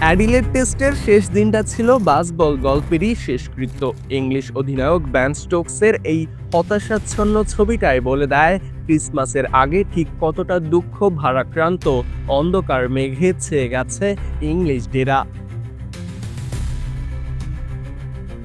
Adelaide টেস্টের শেষ দিনটা ছিল বাসবল, গল্পেরই শেষকৃত্য। ইংলিশ অধিনায়ক ব্যান স্টোকসের এই হতাশাচ্ছন্ন ছবিটাই বলে দেয়, ক্রিসমাসের আগে ঠিক কতটা দুঃখ ভারাক্রান্ত, অন্ধকার মেঘে ছেয়ে গেছে ইংলিশ ডেরা।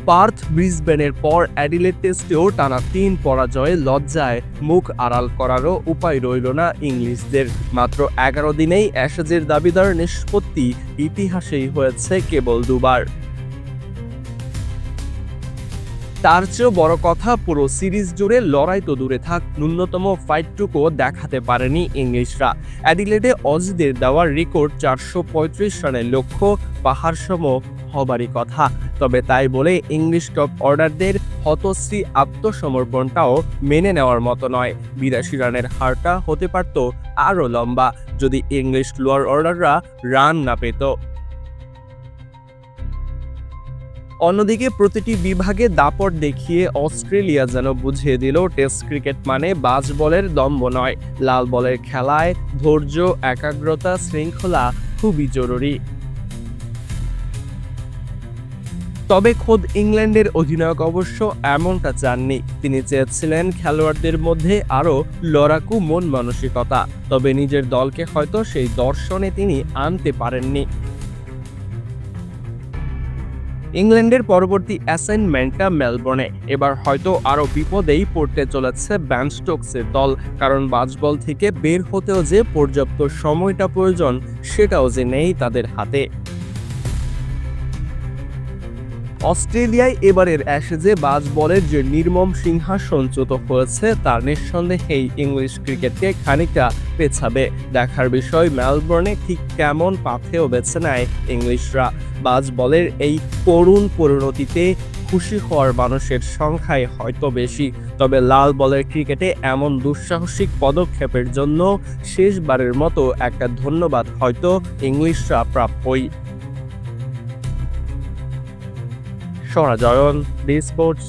পার্থ ব্রিসবেনের পর অ্যাডিলেড টেস্টেও টানা তিন পরাজয়ে লজ্জায় মুখ আড়াল করারও উপায় রইল না ইংলিশদের। মাত্র এগারো দিনেই অ্যাশেজের দাবিদার নিষ্পত্তি ইতিহাসেই হয়েছে কেবল দুবার। তার চেয়েও বড় কথা, পুরো সিরিজ জুড়ে লড়াই তো দূরে থাক, ন্যূনতম ফাইটটুকুও দেখাতে পারেনি ইংলিশরা। অ্যাডিলেডে অজিদের দেওয়ার রেকর্ড চারশো পঁয়ত্রিশ রানের লক্ষ্য, পাহাড়সম হবারই কথা। তবে তাই বলে ইংলিশ টপ অর্ডারদের হতশ্রী আত্মসমর্পণটাও মেনে নেওয়ার মতো নয়। বিরাশি রানের হারটা হতে পারত আরও লম্বা, যদি ইংলিশ লোয়ার অর্ডাররা রান না পেত। অন্যদিকে প্রতিটি বিভাগে দাপট দেখিয়ে অস্ট্রেলিয়া যেন বুঝিয়ে দিল, টেস্ট ক্রিকেট মানে বাজ বলের দম্ব নয়। লাল বলের খেলায় ধৈর্য, একাগ্রতা, শৃঙ্খলা খুবই জরুরি। তবে খোদ ইংল্যান্ডের অধিনায়ক অবশ্য এমনটা চাননি। তিনি চেয়েছিলেন খেলোয়াড়দের মধ্যে আরও লড়াকু মন মানসিকতা, তবে নিজের দলকে হয়তো সেই দর্শনে তিনি আনতে পারেননি। ইংল্যান্ডের পরবর্তী অ্যাসাইনমেন্টটা মেলবোর্নে। এবার হয়তো আরও বিপদেই পড়তে চলেছে ব্যান স্টোকসের দল, কারণ বাজবল থেকে বের হতেও যে পর্যাপ্ত সময়টা প্রয়োজন, সেটাও যে নেই তাদের হাতে। অস্ট্রেলিয়ায় এবারের অ্যাশেজে বাজ বলের যে নির্মম সিংহাসনচ্যুত হয়েছে তার নিঃসন্দেহেই ইংলিশ ক্রিকেটকে খানিকটা পেছাবে। দেখার বিষয়, মেলবোর্নে ঠিক কেমন পাথেও বেছে নেয় ইংলিশরা? বাজ বলের এই করুণ পরিণতিতে খুশি হওয়ার মানুষের সংখ্যাই হয়তো বেশি। তবে লাল বলের ক্রিকেটে এমন দুঃসাহসিক পদক্ষেপের জন্য শেষবারের মতো একটা ধন্যবাদ হয়তো ইংলিশরা প্রাপ্যই। সোনা জয়ন ডি স্পোর্টস